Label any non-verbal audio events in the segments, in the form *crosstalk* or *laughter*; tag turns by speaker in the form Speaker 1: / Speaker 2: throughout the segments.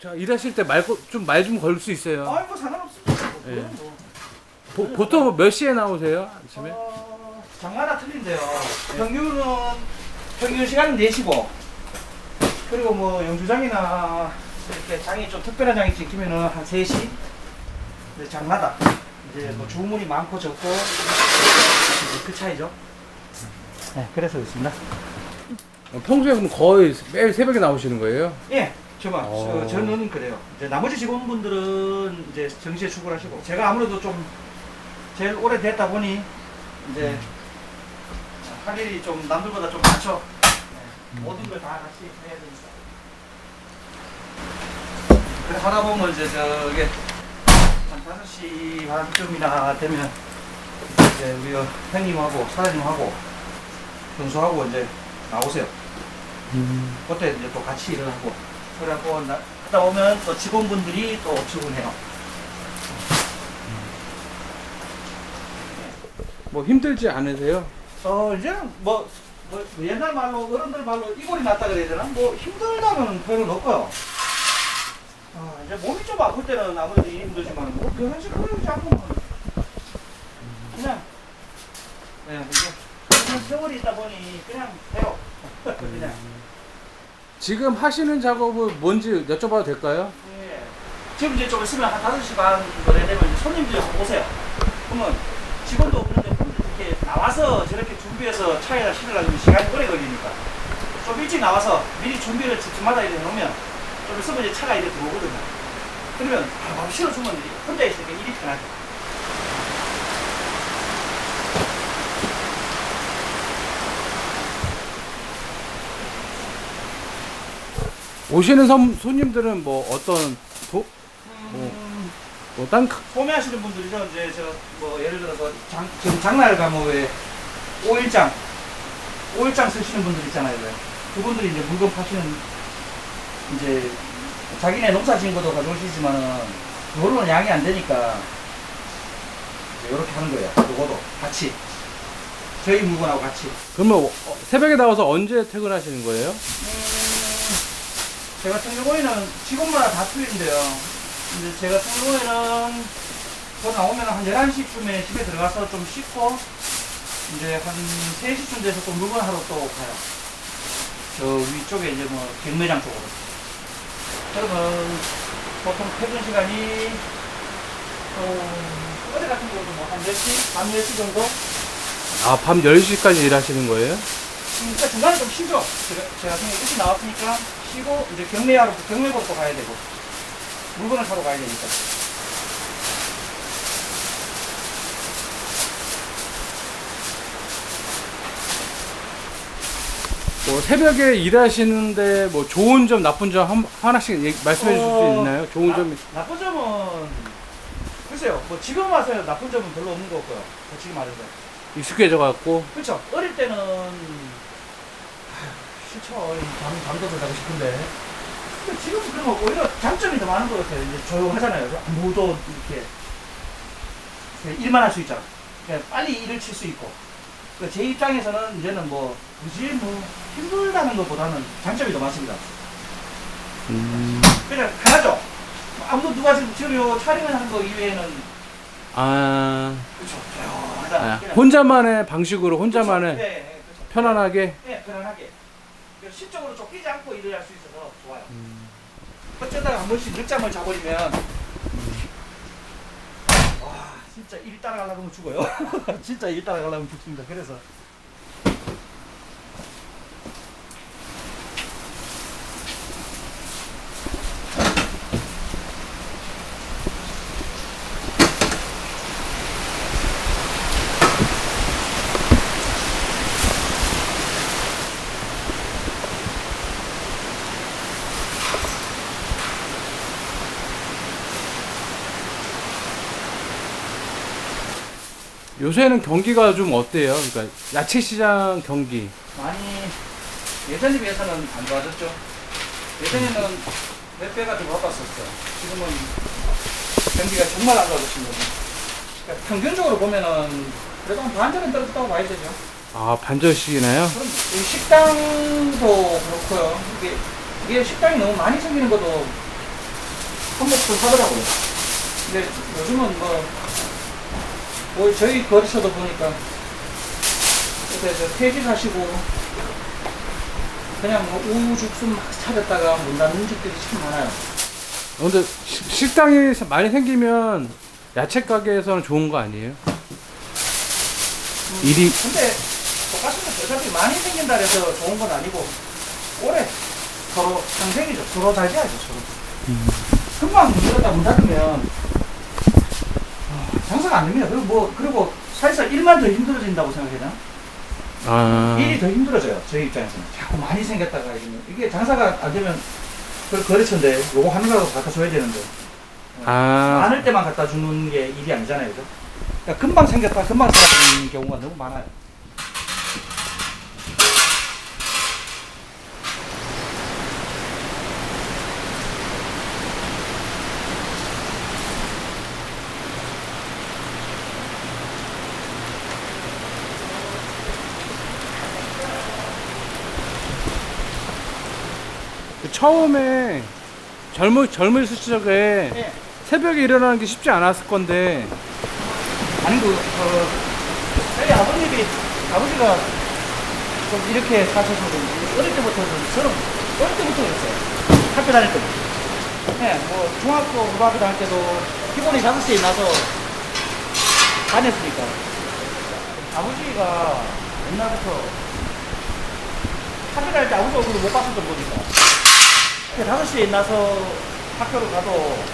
Speaker 1: 자, 일하실 때 말 좀 말 좀 걸 수 있어요.
Speaker 2: 아이고 상관없습니다. 뭐,
Speaker 1: 예.
Speaker 2: 그건 뭐.
Speaker 1: 보, 보통 몇 시에 나오세요? 아침에?
Speaker 2: 어, 장마다 틀린데요. 평균은 평균 시간은 4시고 그리고 뭐 영주장이나 이렇게 장이 좀 특별한 장이 찍히면은 한 3시 근데 장마다 이제 뭐 주문이 많고 적고 이제 그 차이죠. 네, 그래서 있습니다.
Speaker 1: 어, 평소에 그럼 거의 매일 새벽에 나오시는 거예요?
Speaker 2: 예, 저만
Speaker 1: 어.
Speaker 2: 저, 저는 그래요. 이제 나머지 직원분들은 이제 정시에 출근 하시고 제가 아무래도 좀 제일 오래 됐다 보니 이제 할 일이 좀 남들보다 좀 많죠. 네, 모든 걸 다 같이 해야 되니까. 그래 하다 보면 이제 저게 한 5시 반쯤이나 되면 이제 우리 형님하고 사장님하고 경수하고 이제 나오세요. 그때 이제 또 같이 일을 하고 그래갖고 나, 하다 보면 또 직원분들이 또 출근해요.
Speaker 1: 뭐 힘들지 않으세요?
Speaker 2: 어 이제는 뭐, 뭐 옛날 말로 어른들 말로 이골이 났다 그래야 되나? 뭐 힘들다고는 표현은 없고요. 아 이제 몸이 좀 아플 때는 아무래도 힘들지만 뭐 그런 식으로 잡으면 그냥 네, 이제 그냥 세월이 있다 보니 그냥 해요. *laughs* 그냥.
Speaker 1: 지금 하시는 작업은 뭔지 여쭤봐도 될까요?
Speaker 2: 예. 지금 이제 좀 있으면 한 5시 반 거래 되면 한번 오세요. 그러면 직원도 없는데 혼자 이렇게 나와서 저렇게 준비해서 차에다 실으려면 시간이 오래 걸리니까 좀 일찍 나와서 미리 준비를 집집마다 이렇게 해놓으면 좀 있으면 이제 차가 이렇게 들어오거든요. 그러면 바로 실어주면 혼자 있으니까 일이 편하죠.
Speaker 1: 오시는 손, 손님들은 뭐 어떤 도,
Speaker 2: 음,
Speaker 1: 뭐딴
Speaker 2: 소매하시는 분들이죠. 이제 저뭐 예를 들어서 장, 지금 장날 가면 왜 오일장, 오일장 쓰시는 분들 있잖아요. 왜. 그분들이 이제 물건 파시는 이제 자기네 농사 지은 것도 가져오시지만은 그걸로는 양이 안 되니까 이제 이렇게 하는 거예요. 그거도 같이 저희 물건하고 같이.
Speaker 1: 그러면 어, 새벽에 나와서 언제 퇴근하시는 거예요?
Speaker 2: 음, 제 같은 경우에는 직원마다 다 틀린데요. 근데 제 같은 경우에는 저 나오면 한 11시쯤에 집에 들어가서 좀 씻고 이제 한 3시쯤 돼서 또 물건 하러 또 가요. 저 위쪽에 이제 뭐 경매장 쪽으로. 그러면 보통 퇴근 시간이 어, 어제 같은 경우도 뭐한 10시? 밤 10시 정도?
Speaker 1: 아, 밤 10시까지 일하시는 거예요?
Speaker 2: 음, 그러니까 중간에 좀 쉬죠. 제가, 제가 일찍 나왔으니까 쉬고 이제 경매하러 경매 보러 또 가야 되고 물건을 사러 가야 되니까.
Speaker 1: 뭐 새벽에 일하시는데 뭐 좋은 점, 나쁜 점 한, 하나씩 얘기- 말씀해 주실 수
Speaker 2: 어,
Speaker 1: 있나요? 좋은
Speaker 2: 나-
Speaker 1: 점이.
Speaker 2: 나쁜 점은 글쎄요. 뭐 지금 와서 나쁜 점은 별로 없는 것 같고요. 솔직히 말해서.
Speaker 1: 익숙해져 갖고
Speaker 2: 그렇죠. 어릴 때는 싫죠. 잠 잠도 더 자고 싶은데. 근데 지금 그러면 오히려 장점이 더 많은 것 같아요. 이제 조용하잖아요. 아무도 이렇게 일만 할 수 있잖아. 그냥 빨리 일을 칠 수 있고. 그제 입장에서는 이제는 뭐 굳이 뭐 힘들다는 것보다는 장점이 더 많습니다.
Speaker 1: 음.
Speaker 2: 그냥 하나죠. 아무도 누가 지금 지금 요 촬영을 하는 거 이외에는
Speaker 1: 아,
Speaker 2: 그렇죠. 조용하다.
Speaker 1: 아, 혼자만의 방식으로 혼자만의
Speaker 2: 그렇죠. 네, 네.
Speaker 1: 편안하게
Speaker 2: 네, 편안하게. 심적으로 쫓기지 않고 일을 할 수 있어서 좋아요.
Speaker 1: 음.
Speaker 2: 어쩌다가 한 번씩 늦잠을 자버리면 와 진짜 일 따라가려고 하면 죽어요. *laughs* 진짜 일 따라가려면 죽습니다. 그래서
Speaker 1: 요새는 경기가 좀 어때요? 그러니까 야채 시장 경기.
Speaker 2: 많이 예전에 비해서는 안 좋아졌죠. 예전에는 몇 배가 더 바빴었어요. 지금은 경기가 정말 안 좋아졌습니다 그러니까 평균적으로 보면은 그래도 한 반전은 떨어졌다고 봐야 되죠.
Speaker 1: 아, 반절씩이나요?
Speaker 2: 그럼 이 식당도 그렇고요. 이게, 이게 식당이 너무 많이 생기는 것도 한몫을 하더라고요. 근데 요즘은 뭐, 뭐 저희 거리서도 보니까 저 퇴직하시고 그냥 뭐 우후죽순 막 차렸다가 문 닫는 집들이 참 많아요.
Speaker 1: 근데 시- 식당이 많이 생기면 야채 가게에서는 좋은 거 아니에요? 일이
Speaker 2: 근데 똑같습니다. 어차피 많이 생긴다 해서 좋은 건 아니고 오래 서로 상생이죠. 서로 잘 돼야죠. 서로. 금방 문 열었다 문 닫으면 아, 장사가 안 됩니다. 그리고 뭐 그리고 사실상 일만 더 힘들어진다고 생각해요.
Speaker 1: 아
Speaker 2: 일이 더 힘들어져요. 저희 입장에서는 자꾸 많이 생겼다가 이러면 이게 장사가 안 되면 그 거래처인데 요거 하느라고 갖다 줘야 되는데
Speaker 1: 아,
Speaker 2: 많을 때만 갖다 주는 게 일이 아니잖아요. 그죠? 그러니까 금방 생겼다 금방 사라지는 경우가 너무 많아요.
Speaker 1: 처음에 젊을 젊을 시절에
Speaker 2: 예.
Speaker 1: 새벽에 일어나는 게 쉽지 않았을 건데
Speaker 2: 아니 그 어, 저희 아버님이 아버지가 좀 이렇게 사셔서 그런지 어릴 때부터 좀 저는 어릴 때부터 그랬어요. 학교 다닐 때부터. 예, 뭐 중학교, 고등학교 다닐 때도 피곤이 5시에 나서 다녔으니까. 아버지가 옛날부터 학교 다닐 때 아버지 얼굴을 못 봤었던 거니까. 5시에 나서 학교를 가도 어,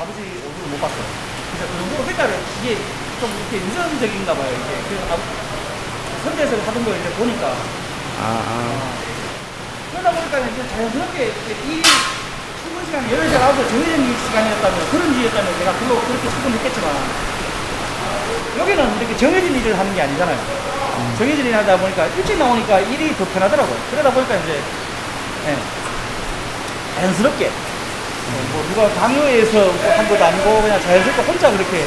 Speaker 2: 아버지 얼굴을 못 봤어요. 그래서 그 정도로 그러니까 이게 좀 이렇게 유전적인가 봐요. 이게 그래서 선대에서 하던 걸 이제 보니까
Speaker 1: 아, 아.
Speaker 2: 그러다 보니까 이제 자연스럽게 이렇게 이 출근 시간이 8시, 9시 정해진 시간이었다면 그런 일이었다면 내가 별로 그렇게 출근했겠지만 여기는 이렇게 정해진 일을 하는 게 아니잖아요. 정해진 일을 하다 보니까 일찍 나오니까 일이 더 편하더라고요. 그러다 보니까 이제 예, 자연스럽게 어, 뭐 누가 강요해서 뭐한 것도 아니고 그냥 자연스럽게 혼자 그렇게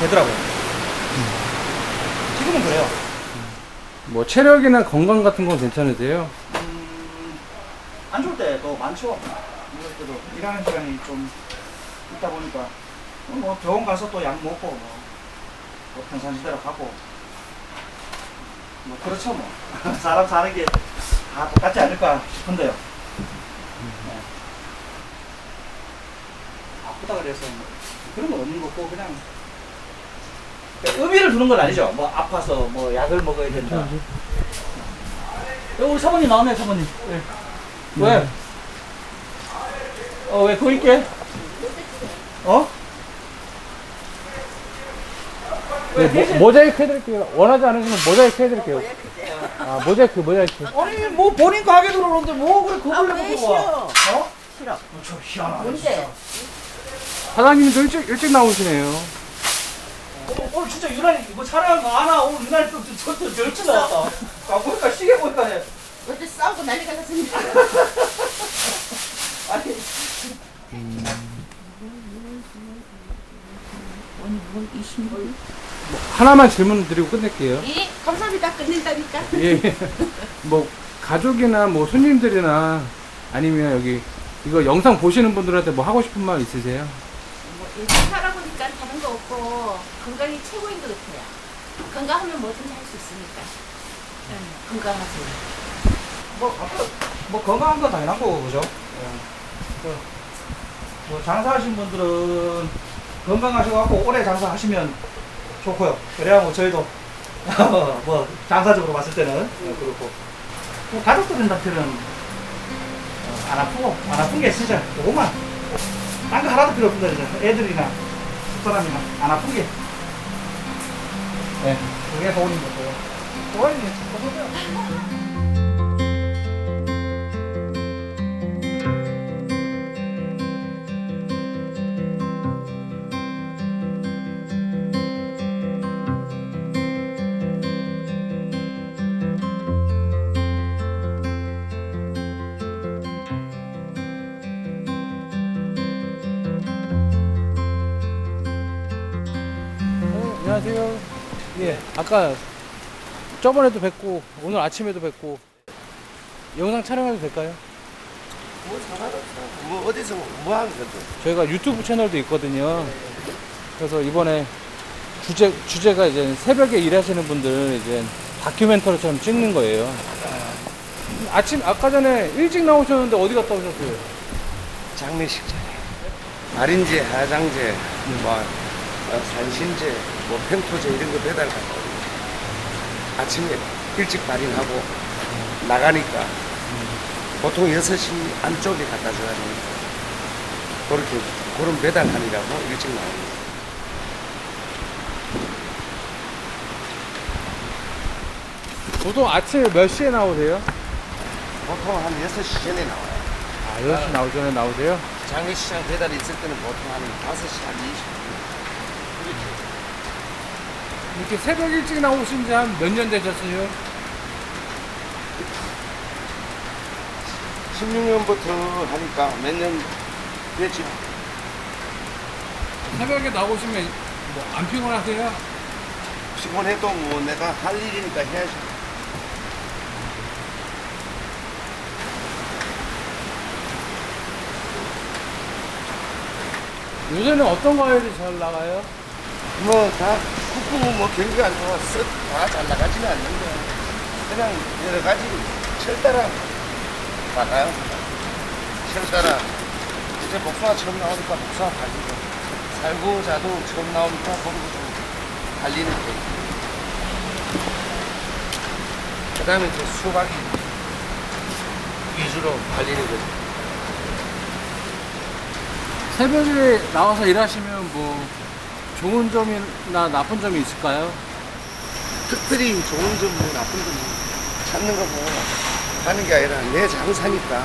Speaker 2: 되더라고요. 지금은 그래요.
Speaker 1: 뭐 체력이나 건강 같은 건 괜찮으세요?
Speaker 2: 음, 안 좋을 때도 많죠. 이럴 때도 일하는 시간이 좀 있다 보니까 뭐 병원 가서 또 약 먹고 뭐, 뭐 평상시대로 가고 뭐 그렇죠 뭐 *laughs* 사람 사는 게 다 똑같지 않을까 싶은데요. 네. 아프다 그래서 뭐 그런 건 없는 거고 그냥 그러니까 의미를 두는 건 아니죠. 뭐 아파서 뭐 약을 먹어야 된다. 여, 우리 사모님 나왔네, 사모님. 왜? 왜? 어, 왜 거기 있게? 어? 왜
Speaker 1: 네, 모, 모자이크 해드릴게요. 원하지 않으시면 모자이크 해드릴게요. 아, 모자이크, 모자이크.
Speaker 2: 아니, 뭐 본인 가게 들어오는데 뭐 그래, 그걸
Speaker 3: 아,
Speaker 2: 내고
Speaker 3: 왜
Speaker 2: 들어와.
Speaker 3: 싫어?
Speaker 2: 어?
Speaker 3: 싫어.
Speaker 2: 어, 저 희한하네.
Speaker 3: 뭔데?
Speaker 2: 진짜.
Speaker 1: 사장님도 일찍, 일찍 나오시네요.
Speaker 2: 어, 오늘 진짜 유난히 뭐 촬영한 거 아나 오늘 유난히 좀 저, 저, 저, 절친 나왔다. 아, 보니까 시계 보니까 네.
Speaker 3: 어제 싸우고 난리가 났으니까. *laughs*
Speaker 2: 아니,
Speaker 3: 오늘 뭐 20분?
Speaker 1: 하나만 질문 드리고 끝낼게요.
Speaker 3: 예, 감사합니다. 끝낸다니까.
Speaker 1: 예. 뭐, 가족이나 뭐 손님들이나 아니면 여기 이거 영상 보시는 분들한테 뭐 하고 싶은 말 있으세요?
Speaker 3: 뭐 일찍 살아보니까 다른 거 없고 건강이 최고인 것 같아요. 건강하면 뭐든지 할 수 있으니까. 응, 건강하세요.
Speaker 2: 뭐, 아까, 뭐 건강한 건 당연한 거고, 그죠? 예. 그, 뭐 장사하신 분들은 건강하셔갖고 오래 장사하시면 좋고요. 그래야 뭐 저희도 *laughs* 뭐 장사적으로 봤을 때는 어, 그렇고 뭐 가족들한테는 어, 안 아프고 안 아픈 게 진짜 조금만 딴거 하나도 필요 없습니다. 진짜. 애들이나 집사람이나 안 아픈 게 네, 그게 거고요. 도움이 좋고요.
Speaker 1: 아까 저번에도 뵙고 오늘 아침에도 뵙고 영상 촬영해도 될까요?
Speaker 4: 뭐 상관없어. 뭐 어디서 뭐 하는 거든.
Speaker 1: 저희가 유튜브 채널도 있거든요. 그래서 이번에 주제 주제가 이제 새벽에 일하시는 분들 이제 다큐멘터리처럼 찍는 거예요. 아침 아까 전에 일찍 나오셨는데 어디 갔다 오셨어요?
Speaker 4: 장례식 자리. 아린제, 하장제, 뭐 어, 산신제, 뭐 평토제 이런 거 배달 갔다. 아침에 일찍 발인하고 나가니까 보통 6시 안쪽에 갖다 줘야 되니까 그렇게 그런 배달하느라고 일찍 나옵니다.
Speaker 1: 보통 아침에 몇 시에 나오세요?
Speaker 4: 보통 한 6시 전에 나와요.
Speaker 1: 아, 6시 나오기 전에 나오세요?
Speaker 4: 장례식장 배달이 있을 때는 보통 한 5시, 한 20분.
Speaker 1: 이렇게 새벽 일찍 나오신 지 한 몇 년 되셨어요?
Speaker 4: 16년부터 하니까 몇 년 됐죠.
Speaker 1: 새벽에 나오시면 뭐 안 피곤하세요?
Speaker 4: 피곤해도 뭐 내가 할 일이니까 해야지.
Speaker 1: 요새는 어떤 과일이 잘 나가요?
Speaker 4: 뭐 다 국뽕은 뭐 경기가 안 좋아서 다잘 나가지는 않는데 그냥 여러 가지 철따라 나가요. 철따라 이제 복숭아 처음 나오니까 복숭아 달리고 살구자도 처음 나오니까 거기도 좀 달리는 게. 그 다음에 이제 수박이 위주로 달리는 거죠.
Speaker 1: 새벽에 나와서 일하시면 뭐 좋은 점이나 나쁜 점이 있을까요?
Speaker 4: 특별히 좋은 점, 뭐 나쁜 점 찾는 거뭐 하는 게 아니라 내 장사니까.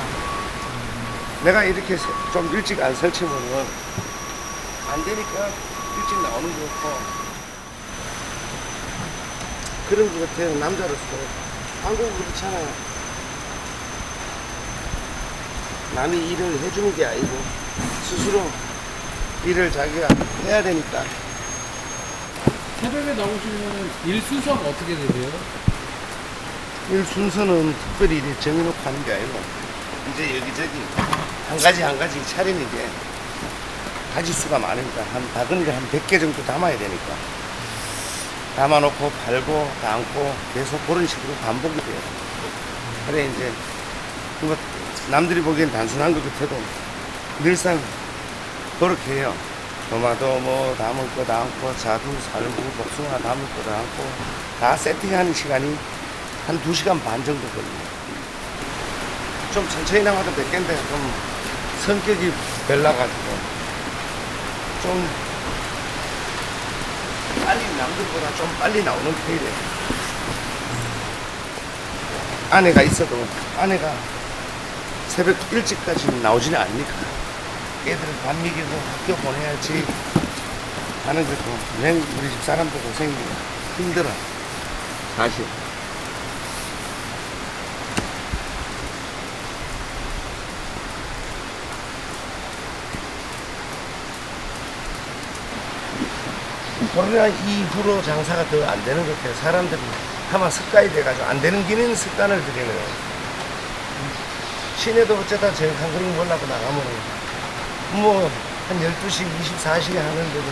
Speaker 4: 내가 이렇게 세- 좀 일찍 안 설치면은 안 되니까 일찍 나오는 거 같고. 그런 것 같아요 남자로서. 한국은 그렇잖아요. 남이 일을 해주는 게 아니고 스스로 일을 자기가 해야 되니까
Speaker 1: 새벽에 나오시면 일 순서가 어떻게 되세요?
Speaker 4: 일 순서는 특별히 이렇게 정해놓고 하는 게 아니고 이제 여기저기 한 가지 한 가지 차리는 게 가지 수가 많으니까 한 바구니를 한 100개 정도 담아야 되니까 담아놓고 팔고 담고 계속 그런 식으로 반복이 돼요. 그래 이제 뭐 남들이 보기엔 단순한 것 같아도 늘상 그렇게 해요. 토마토 뭐 담을 거 담고 자두 살구 복숭아 담을 거 담고 다 세팅하는 시간이 한 2시간 반 정도 걸려요. 좀 천천히 몇 개인데 좀 성격이 별나가지고 좀 빨리 남들보다 좀 빨리 나오는 편이래요. 아내가 있어도 아내가 새벽 일찍까지 나오지는 않으니까 애들 밥 먹이고 학교 보내야지 하는 것도 그냥 우리 집 사람들 고생이 힘들어 사실 코로나 이후로 장사가 더 안 되는 것 같아요. 사람들이 아마 습관이 돼가지고 안 되는 기는 습관을 들이는 거예요. 시내도 어쩌다 저녁 한 그릇 먹으려고 나가면 뭐 한 12시, 24시에 하는데도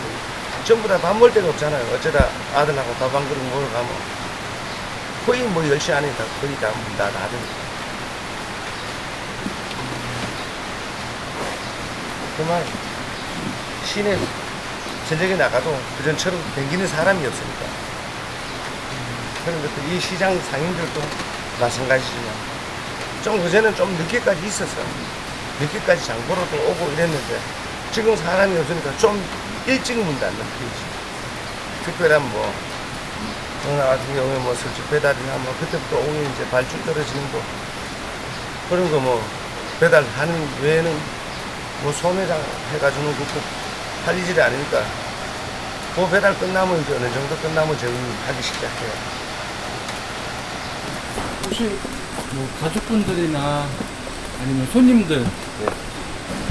Speaker 4: 전부 다 밥 먹을 데가 없잖아요. 어쩌다 아들하고 밥 한 그릇 먹으러 가면 거의 뭐 10시 안에 다 거의 다 문 다 닫으니까. 그만 시내 저녁에 나가도 그전처럼 댕기는 사람이 없으니까. 그런 것들, 이 시장 상인들도 마찬가지지만, 좀 그전에는 좀 늦게까지 있어서, 늦게까지 장 보러도 오고 이랬는데, 지금 사람이 없으니까 좀 일찍 문 닫는 편이지. 특별한 뭐, 나 같은 경우에 뭐 설치 배달이나 뭐, 그때부터 오후 이제 발주 떨어지는 거, 그런 거 뭐, 배달하는 외에는 뭐 소매장 해가지고는 그거 팔리질이 않으니까 그 배달 끝나면 이제 어느 정도 끝나면 저희 하기 시작해요.
Speaker 1: 혹시 뭐 가족분들이나 아니면 손님들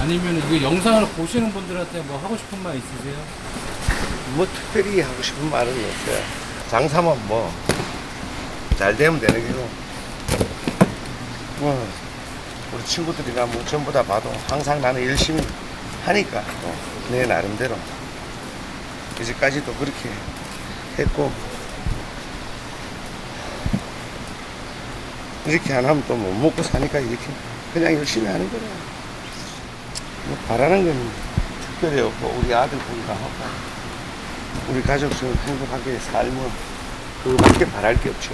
Speaker 1: 아니면 이거 영상을 보시는 분들한테 뭐 하고 싶은 말 있으세요?
Speaker 4: 뭐 특별히 하고 싶은 말은 없어요. 장사만 뭐 잘 되면 되는 거고. 뭐 우리 친구들이나 뭐 전부 다 봐도 항상 나는 열심히 하니까 또내 나름대로 이제까지도 그렇게 했고 이렇게 안 하면 또 못 먹고 사니까 이렇게 그냥 열심히 하는 거야. 뭐 바라는 건 특별히 없고 우리 아들 보기도 하고 우리 가족들 행복하게 살면 그밖에 바랄 게 없죠.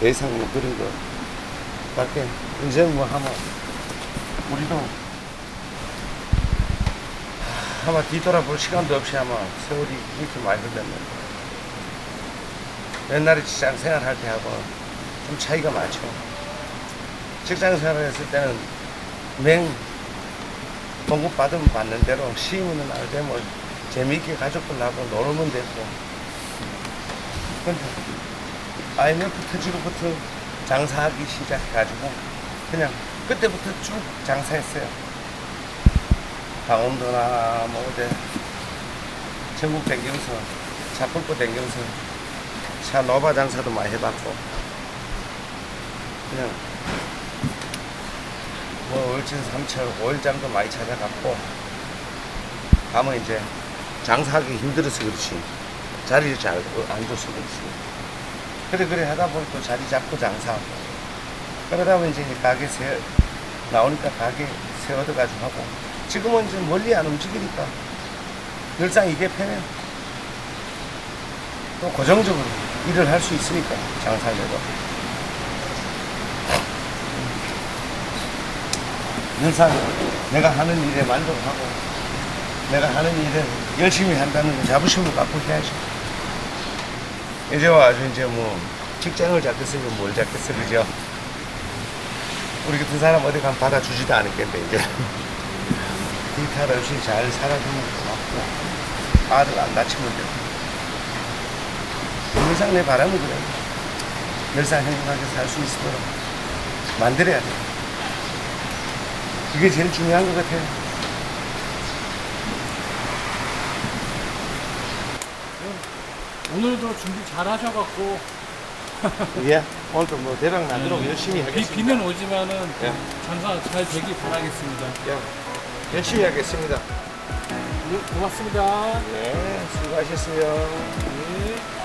Speaker 4: 더 이상 뭐 그런 거 밖에 이제 뭐 하면 우리도 아마 뒤돌아볼 시간도 없이 아마 세월이 이렇게 많이 흘렀는데 옛날에 직장 생활할 때 하고 좀 차이가 많죠. 직장 생활했을 때는 맹 봉급 받으면 받는 대로 쉬면 날 되면 재미있게 가족들하고 놀면 됐고 근데 IMF 터지고부터 장사하기 시작해가지고 그냥 그때부터 쭉 장사했어요. 강원도나 뭐 어디 전국 댕기면서 차 끌고 댕기면서 차 노바 장사도 많이 해봤고 그냥 뭐 울진 삼철 오일장도 많이 찾아갔고 가면 이제 장사하기 힘들어서 그렇지. 자리를 잘 안 줘서 그렇지. 그래 그래 하다 보니 또 자리 잡고 장사하고. 그러다 보니 이제 가게 세 나오니까 가게 세워둬가지고 하고. 지금은 이제 멀리 안 움직이니까 늘상 이게 편해요 또 고정적으로 일을 할 수 있으니까 장사해도 늘상 내가 하는 일에 만족하고 내가 하는 일을 열심히 한다는 그 자부심을 갖고 해야죠. 이제 와서 이제 뭐 직장을 잡겠어요, 뭘 잡겠어, 그죠? 우리 같은 사람 어디 가면 받아주지도 않을 텐데 이제 *laughs* 일탈 없이 잘 살아주면 고맙고 아들 안 다치면 되고 늘상 내 바람은 그래. 늘상 행복하게 살 수 있도록 만들어야 돼. 그게 제일 중요한 것 같아요.
Speaker 1: 오늘도 준비 잘 하셔갖고
Speaker 4: 예. 오늘도 뭐 대박 나도록 열심히
Speaker 1: 비,
Speaker 4: 하겠습니다.
Speaker 1: 비는 오지만은
Speaker 4: 예.
Speaker 1: 장사 잘 되길 바라겠습니다.
Speaker 4: 예. 열심히 하겠습니다.
Speaker 1: 네, 고맙습니다.
Speaker 4: 네, 수고하셨어요.
Speaker 1: 네.